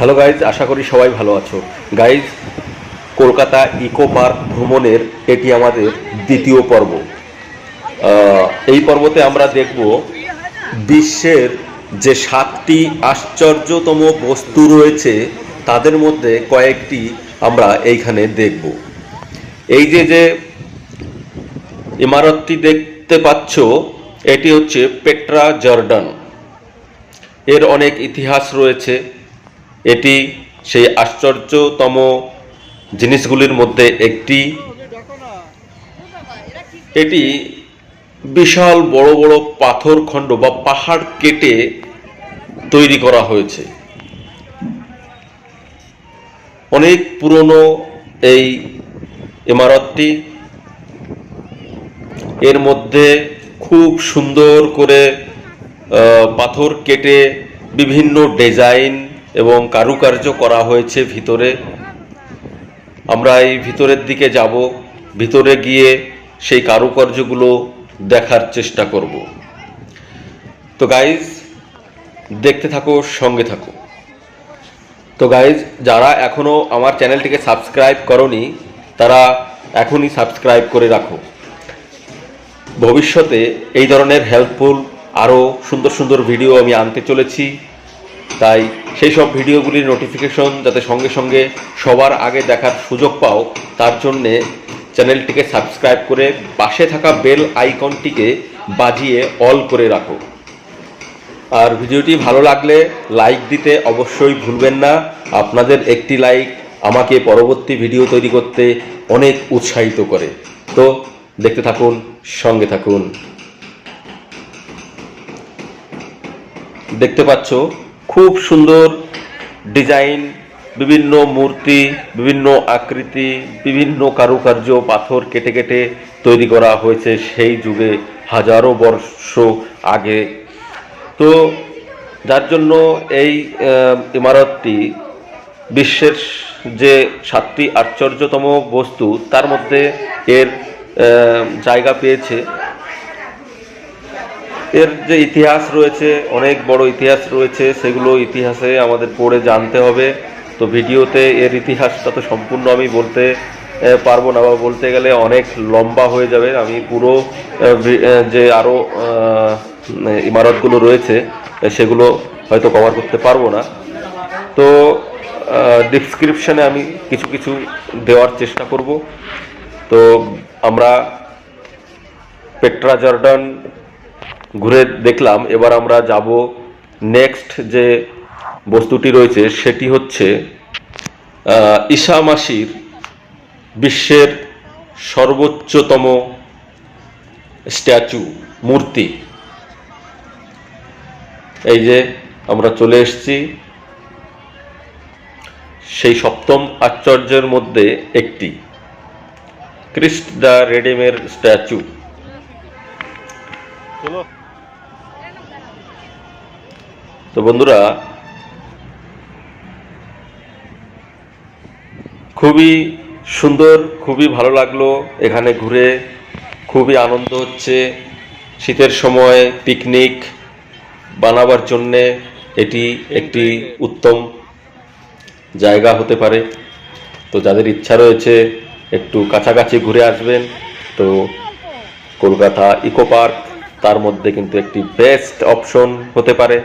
Hello guys, আশা করি সবাই ভালো আছো। গাইজ, কলকাতা ইকো পার্ক ভ্রমণের এটি আমাদের দ্বিতীয় পর্ব। এই পর্বতে আমরা দেখব বিশ্বের যে সাতটি আশ্চর্যতম বস্তু রয়েছে, তাদের মধ্যে কয়েকটি আমরা এইখানে দেখব। এই যে যে ইমারতটি দেখতে পাচ্ছ, এটি হচ্ছে পেট্রা জর্ডান। এর অনেক ইতিহাস রয়েছে। এটি সেই আশ্চর্যতম জিনিসগুলির মধ্যে একটি। এটি বিশাল বড় বড় পাথর খণ্ড বা পাহাড় কেটে তৈরি করা হয়েছে। অনেক পুরনো এই ইমারতটি এর মধ্যে খুব সুন্দর করে পাথর কেটে বিভিন্ন ডিজাইন এবং কারুকার্য করা হয়েছে ভিতরে। আমরা এই ভিতরের দিকে যাব, ভিতরে গিয়ে সেই কারুকার্যগুলো দেখার চেষ্টা করব। তো গাইজ দেখতে থাকো, সঙ্গে থাকো। তো গাইজ যারা এখনও আমার চ্যানেলটিকে সাবস্ক্রাইব করনি, তারা এখনই সাবস্ক্রাইব করে রাখো। ভবিষ্যতে এই ধরনের হেল্পফুল আরও সুন্দর সুন্দর ভিডিও আমি আনতে চলেছি। তাই সেই সব ভিডিওগুলির নোটিফিকেশন যাতে সঙ্গে সঙ্গে সবার আগে দেখার সুযোগ পাও, তার জন্যে চ্যানেলটিকে সাবস্ক্রাইব করে পাশে থাকা বেল আইকনটিকে বাজিয়ে অল করে রাখো। আর ভিডিওটি ভালো লাগলে লাইক দিতে অবশ্যই ভুলবেন না। আপনাদের একটি লাইক আমাকে পরবর্তী ভিডিও তৈরি করতে অনেক উৎসাহিত করে। তো দেখতে থাকুন, সঙ্গে থাকুন। দেখতে পাচ্ছ খুব সুন্দর ডিজাইন, বিভিন্ন মূর্তি, বিভিন্ন আকৃতি, বিভিন্ন কারুকার্য, পাথর কেটে কেটে তৈরি করা হয়েছে সেই যুগে, হাজারো বর্ষ আগে। তো যার জন্য এই ইমারতটি বিশ্বের যে সাতটি আশ্চর্যতম বস্তু, তার মধ্যে এর জায়গা পেয়েছে। এর যে ইতিহাস রয়েছে, অনেক বড় ইতিহাস রয়েছে, সেগুলো ইতিহাসে আমাদের পড়ে জানতে হবে। তো ভিডিওতে এর ইতিহাসটা তো সম্পূর্ণ আমি বলতে পারব না বা বলতে গেলে অনেক লম্বা হয়ে যাবে। আমি পুরো যে আরও ইমারতগুলো রয়েছে সেগুলো হয়তো কভার করতে পারব না। তো ডিসক্রিপশানে আমি কিছু কিছু দেওয়ার চেষ্টা করব। তো আমরা পেট্রা জর্ডান ঘুরে দেখলাম। এবার আমরা যাব নেক্সট যে বস্তুটি রয়েছে সেটি হচ্ছে আহ, ঈশা মাসির বিশ্বের সর্বোচ্চতম স্ট্যাচু মূর্তি। এই যে আমরা চলে এসেছি। সেই সপ্তম আশ্চর্যের মধ্যে একটি। ক্রিস্ট দ্য রেডিমের স্ট্যাচু তো বন্ধুরা, খুবই সুন্দর, খুবই ভালো লাগল এখানে ঘুরে। খুবই আনন্দ হচ্ছে শীতের সময় পিকনিক বানাবার জন্যে। এটি একটি উত্তম জায়গা হতে পারে। তো যাদের ইচ্ছা রয়েছে একটু কাছাকাছি ঘুরে আসবেন। তো কলকাতা ইকো পার্ক, তার মধ্যে কিন্তু একটি বেস্ট অপশন হতে পারে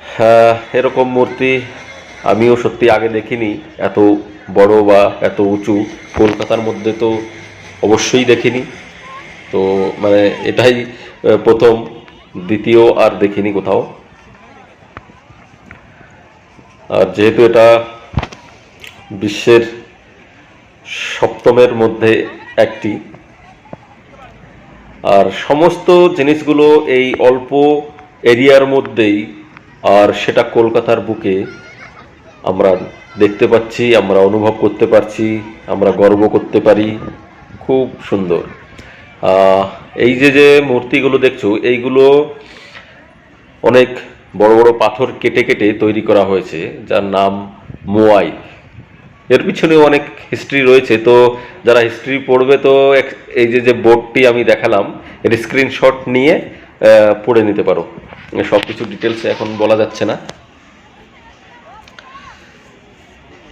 হ্যাঁ এরকম মূর্তি আমিও সত্যি আগে দেখিনি। এত বড় বা এত উঁচু কলকাতার মধ্যে তো অবশ্যই দেখিনি। তো মানে এটাই প্রথম, দ্বিতীয় আর দেখিনি কোথাও। আর যেহেতু এটা বিশ্বের সপ্তমের মধ্যে একটি, আর সমস্ত জিনিসগুলো এই অল্প এরিয়ার মধ্যেই আর সেটা কলকাতার বুকে আমরা দেখতে পাচ্ছি, আমরা অনুভব করতে পারছি, আমরা গর্ব করতে পারি। খুব সুন্দর। এই যে যে মূর্তিগুলো দেখছ, এইগুলো অনেক বড় বড় পাথর কেটে কেটে তৈরি করা হয়েছে, যার নাম মোয়াই। এর পিছনে অনেক হিস্ট্রি রয়েছে, তো যারা হিস্ট্রি পড়বে তো এই যে যে বোর্ডটি আমি দেখালাম, এর স্ক্রিনশট নিয়ে পড়ে নিতে পারো। সব কিছু ডিটেলসে এখন বলা যাচ্ছে না।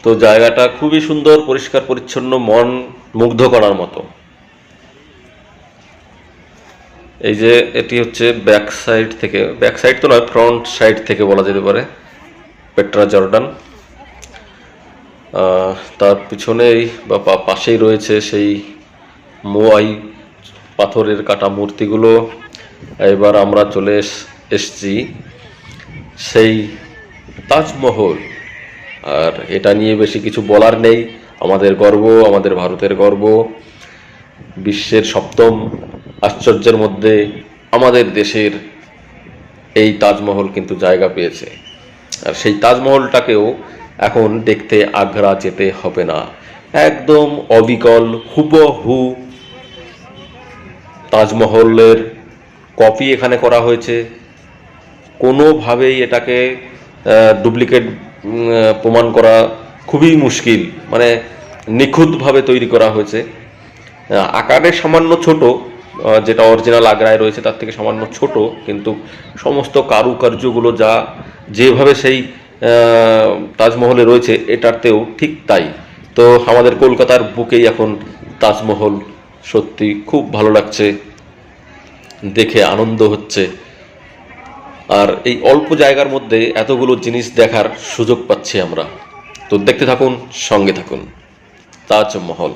তো জায়গাটা খুবই সুন্দর, পরিষ্কার, পরিচ্ছন্ন, মন মুগ্ধ করার মতো। এই যে এটি হচ্ছে ব্যাক সাইড থেকে ব্যাক সাইড তো নয় ফ্রন্ট সাইড থেকে বলা যেতে পারে পেট্রা জর্ডান তার পিছনেই বা পাশেই রয়েছে সেই মোয়াই পাথরের কাটা মূর্তিগুলো। এবার আমরা চলে এসছি। সেই তাজমহল, আর এটা নিয়ে বেশি কিছু বলার নেই। আমাদের গর্ব, আমাদের ভারতের গর্ব। বিশ্বের সপ্তম আশ্চর্যের মধ্যে আমাদের দেশের এই তাজমহল কিন্তু জায়গা পেয়েছে। আর সেই তাজমহলটাকেও এখন দেখতে আগ্রা যেতে হবে না। একদম অবিকল, হুবহু তাজমহলের কপি এখানে করা হয়েছে। কোনোভাবেই এটাকে ডুপ্লিকেট প্রমাণ করা খুবই মুশকিল। মানে নিখুঁতভাবে তৈরি করা হয়েছে। আকারে সামান্য ছোট যেটা অরিজিনাল আগ্রায় রয়েছে তার থেকে সামান্য ছোট, কিন্তু সমস্ত কারুকার্যগুলো যা যেভাবে সেই তাজমহলে রয়েছে, এটাতেও ঠিক তাই। তো আমাদের কলকাতার বুকেই এখন তাজমহল সত্যি খুব ভালো লাগছে, দেখে আনন্দ হচ্ছে। আর এই অল্প জায়গার মধ্যে এতগুলো জিনিস দেখার সুযোগ পাচ্ছি আমরা। তো দেখতে থাকুন, সঙ্গে থাকুন। তাজমহল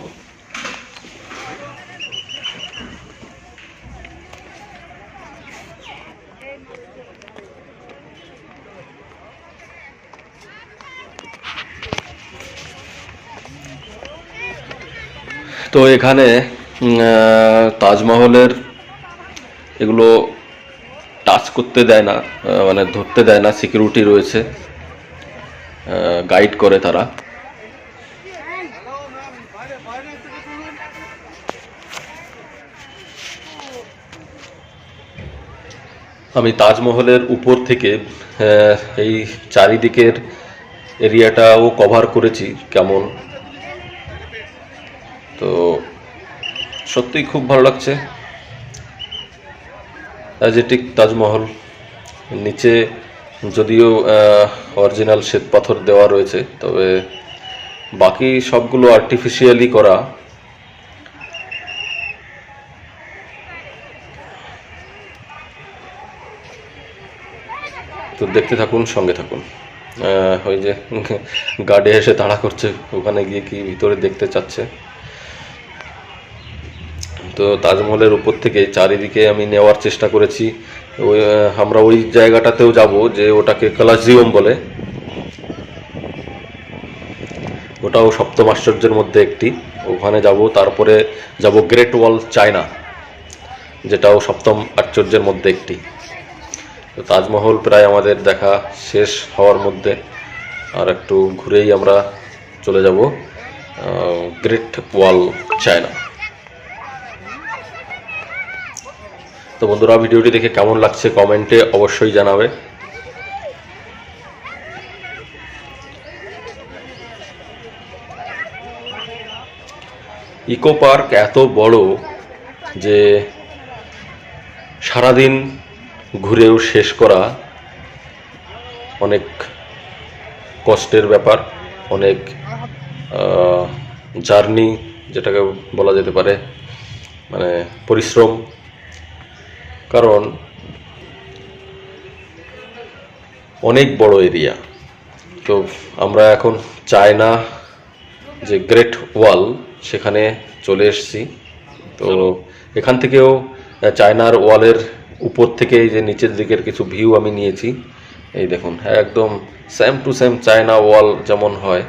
তো এখানে তাজমহলের এগুলো টাচ করতে দেয় না মানে ধরতে দেয় না সিকিউরিটি রয়েছে গাইড করে তারা। আমি তাজমহলের উপর থেকে এই চারিদিকের এরিয়াটাও কভার করেছি কেমন। তো সত্যিই খুব ভালো লাগছে। অ্যাজেটিক তাজমহল। নিচে যদিও অরিজিনাল শ্বেত পাথর দেওয়া রয়েছে, তবে বাকি সবগুলো আর্টিফিশিয়ালি করা। তো দেখতে থাকুন, সঙ্গে থাকুন। ওই যে গার্ডে এসে তাড়া করছে, ওখানে গিয়ে কি ভিতরে দেখতে চাচ্ছে? তো তাজমহলের উপর থেকে চারিদিকে আমি নেওয়ার চেষ্টা করেছি। ওই আমরা ওই জায়গাটাতেও যাব যে ওটাকে কলাজিয়াম বলে। ওটাও সপ্তম আশ্চর্যের মধ্যে একটি। ওখানে যাব, তারপরে যাব গ্রেট ওয়াল চায়না, যেটাও সপ্তম আশ্চর্যের মধ্যে একটি। তো তাজমহল প্রায় আমাদের দেখা শেষ হওয়ার মধ্যে। আর একটু ঘুরেই আমরা চলে যাব গ্রেট ওয়াল চায়না। তো বন্ধুরা, ভিডিওটি দেখে কেমন লাগছে কমেন্টে অবশ্যই জানাবে। ইকো পার্ক এত বড় যে সারাদিন ঘুরেও শেষ করা অনেক কষ্টের ব্যাপার, অনেক জার্নি, যেটাকে বলা যেতে পারে মানে পরিশ্রম কারণ অনেক বড় এরিয়া। তো আমরা এখন চায়না যে গ্রেট ওয়াল সেখানে চলে এসেছি। তো এখান থেকেও চায়নার ওয়ালের উপর থেকে যে নিচের দিকের কিছু ভিউ আমি নিয়েছি। এই দেখুন, একদম same to same China wall যেমন হয়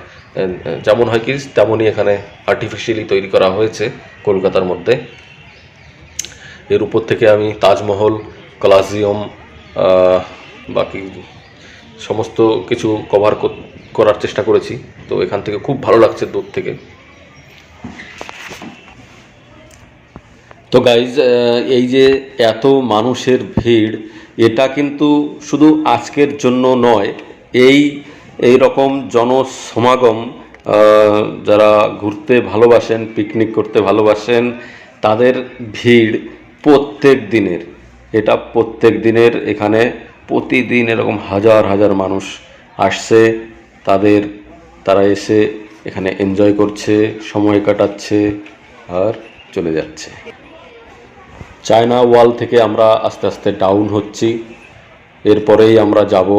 যেমন হয় কি, তেমনই এখানে আর্টিফিশিয়ালি তৈরি করা হয়েছে কলকাতার মধ্যে। এর উপর থেকে আমি তাজমহল, কলাজিয়াম বাকি সমস্ত কিছু কভার করার চেষ্টা করেছি। তো এখান থেকে খুব ভালো লাগছে দূর থেকে। তো গাইজ এই যে এত মানুষের ভিড়, এটা কিন্তু শুধু আজকের জন্য নয়, এই এই রকম জনসমাগম যারা ঘুরতে ভালোবাসেন পিকনিক করতে ভালোবাসেন, তাদের ভিড় প্রত্যেক দিনের। এটা প্রত্যেক দিনের এখানে প্রতিদিন এরকম হাজার হাজার মানুষ আসছে। তাদের, তারা এসে এখানে এনজয় করছে, সময় কাটাচ্ছে আর চলে যাচ্ছে। চায়না ওয়াল থেকে আমরা আস্তে আস্তে ডাউন হচ্ছি। এরপরেই আমরা যাব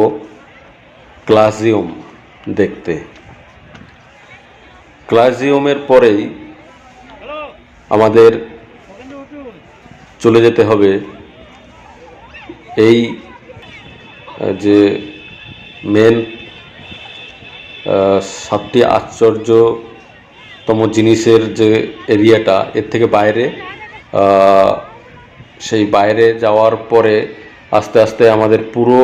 ক্লাসিয়াম দেখতে। ক্লাসিয়ামের পরেই আমাদের চলে যেতে হবে। এই যে মেন সাতটি আশ্চর্যতম জিনিসের যে এরিয়াটা, এর থেকে বাইরে সেই বাইরে যাওয়ার পরে আস্তে আস্তে আমাদের পুরো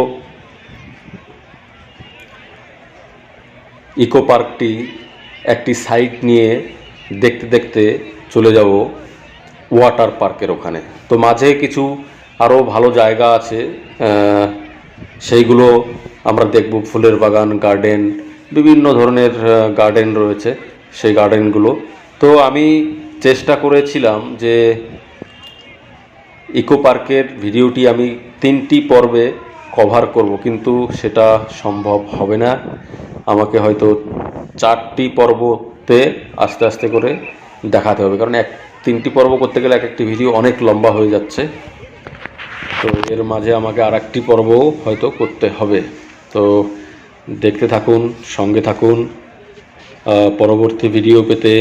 ইকো পার্কটি একটি সাইট নিয়ে দেখতে দেখতে চলে যাব। ওয়াটার পার্কের ওখানে। তো মাঝে কিছু আরও ভালো জায়গা আছে সেইগুলো আমরা দেখব। ফুলের বাগান গার্ডেন বিভিন্ন ধরনের গার্ডেন রয়েছে সেই গার্ডেনগুলো তো আমি চেষ্টা করেছিলাম যে ইকো পার্কের ভিডিওটি আমি তিনটি পর্বে কভার করব, কিন্তু সেটা সম্ভব হবে না। আমাকে হয়তো চারটি পর্বতে আস্তে আস্তে করে দেখাতে হবে, কারণ এক তিনটি পর্ব করতে গেলে এক একটি ভিডিও অনেক লম্বা হয়ে যাচ্ছে। তো এর মাঝে আমাকে আর একটি পর্বও হয়তো করতে হবে। তো দেখতে থাকুন, সঙ্গে থাকুন। পরবর্তী ভিডিও পেতে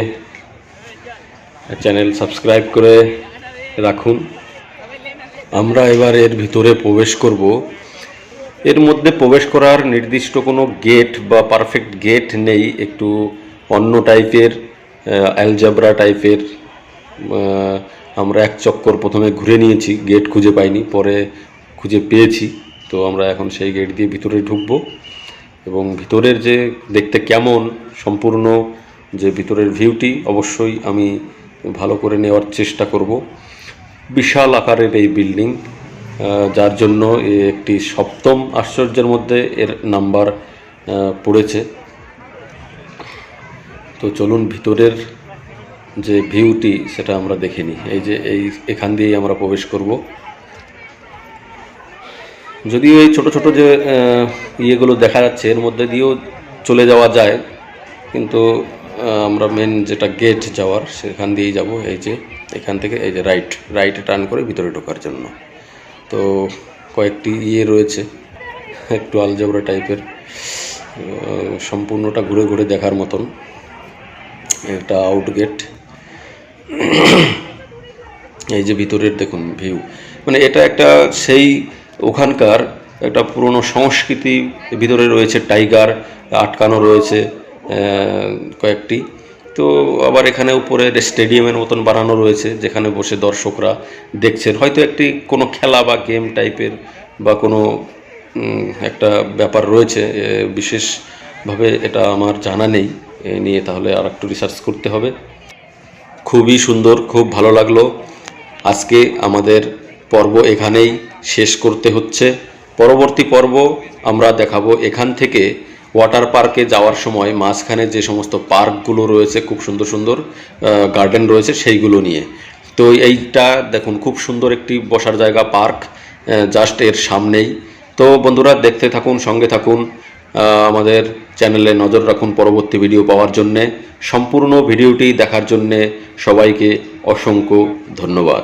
চ্যানেল সাবস্ক্রাইব করে রাখুন। আমরা এবার এর ভিতরে প্রবেশ করব। এর মধ্যে প্রবেশ করার নির্দিষ্ট কোনো গেট বা পারফেক্ট গেট নেই। একটু অন্য টাইপের অ্যালজাবরা টাইপের আমরা এক চক্কর প্রথমে ঘুরে নিয়েছি গেট খুঁজে পাইনি, পরে খুঁজে পেয়েছি। তো আমরা এখন সেই গেট দিয়ে ভিতরে ঢুকবো এবং ভিতরের যে দেখতে কেমন, সম্পূর্ণ যে ভিতরের ভিউটি অবশ্যই আমি ভালো করে নেওয়ার চেষ্টা করব। বিশাল আকারের এই বিল্ডিং যার জন্য একটি সপ্তম আশ্চর্যের মধ্যে এর নাম্বার পড়েছে। তো চলুন ভিতরের যে ভিউটি সেটা আমরা দেখে নিই এই যে এই, এখান দিয়েই আমরা প্রবেশ করব। যদিও এই ছোট ছোট যে ইয়েগুলো দেখা যাচ্ছে, এর মধ্যে দিয়েও চলে যাওয়া যায়, কিন্তু আমরা মেন যেটা গেট যাওয়ার, সেখান দিয়েই যাব। এই যে, এখান থেকে, এই যে রাইট রাইটে টার্ন করে ভিতরে ঢোকার জন্য। তো, কয়েকটি ইয়ে রয়েছে, একটু আলজাবরা টাইপের সম্পূর্ণটা ঘুরে ঘুরে দেখার মতন। এটা আউট গেট এই যে ভিতরের দেখুন ভিউ মানে এটা একটা সেই ওখানকার একটা পুরনো সংস্কৃতি ভিতরে রয়েছে টাইগার আটকানো রয়েছে কয়েকটি। তো আবার এখানে উপরে স্টেডিয়ামের মতন বানানো রয়েছে, যেখানে বসে দর্শকরা দেখছেন। হয়তো একটি কোনো খেলা বা গেম টাইপের বা কোনো একটা ব্যাপার রয়েছে বিশেষভাবে এটা আমার জানা নেই। নিয়ে তাহলে আর একটু রিসার্চ করতে হবে। খুবই সুন্দর, খুব ভালো লাগল। আজকে আমাদের পর্ব এখানেই শেষ করতে হচ্ছে। পরবর্তী পর্ব আমরা দেখাবো এখান থেকে ওয়াটার পার্কে যাওয়ার সময়, মাঝখানে যে সমস্ত পার্কগুলো রয়েছে, খুব সুন্দর সুন্দর গার্ডেন রয়েছে সেইগুলো নিয়ে। তো এইটা দেখুন, খুব সুন্দর একটি বসার জায়গা পার্ক জাস্ট এর সামনেই। তো বন্ধুরা, দেখতে থাকুন, সঙ্গে থাকুন। আমাদের চ্যানেলে নজর রাখুন পরবর্তী ভিডিও পাওয়ার জন্যে। সম্পূর্ণ ভিডিওটি দেখার জন্যে সবাইকে অসংখ্য ধন্যবাদ।